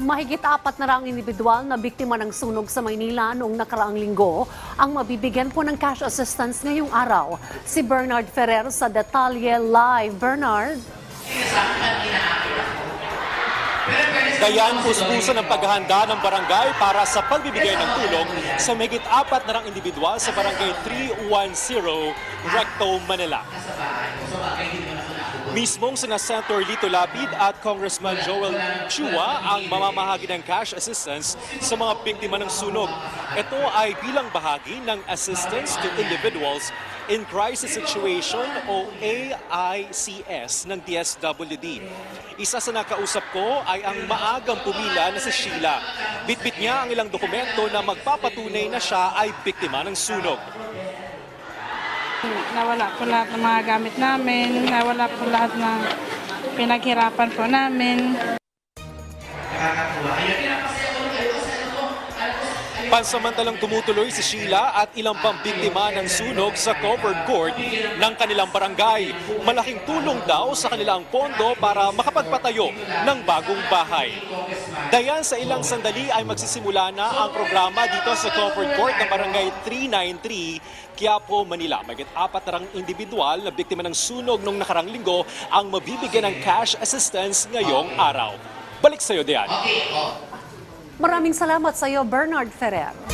Mahigit apat na raang individual na biktima ng sunog sa Maynila noong nakaraang linggo ang mabibigyan po ng cash assistance ngayong araw. Si Bernard Ferrer sa Detalye Live. Bernard? Dayan puspuso ng paghahanda ng barangay para sa pagbibigay ng tulong sa mahigit apat na rang individual sa barangay 310 Recto, Manila. Mismong sina Senator Lito Lapid at Congressman Joel Chua ang mamamahagi ng cash assistance sa mga biktima ng sunog. Ito ay bilang bahagi ng Assistance to Individuals in Crisis Situation o AICS ng DSWD. Isa sa nakausap ko ay ang maagang pumila na si Sheila. Bitbit niya ang ilang dokumento na magpapatunay na siya ay biktima ng sunog. Nawala po lahat ng mga gamit namin, nawala po lahat ng pinaghirapan po namin. Pansamantalang tumutuloy si Sheila at ilang pang biktima ng sunog sa covered court ng kanilang barangay. Malaking tulong daw sa kanilang pondo para makapagpatayo ng bagong bahay. Dayan sa ilang sandali ay magsisimula na ang programa dito sa covered court ng barangay 393, Quiapo, Manila. Magit apat na individual na biktima ng sunog nung nakarang linggo ang mabibigyan ng cash assistance ngayong araw. Balik sa iyo, Dayan. Maraming salamat sa iyo, Bernard Ferrer.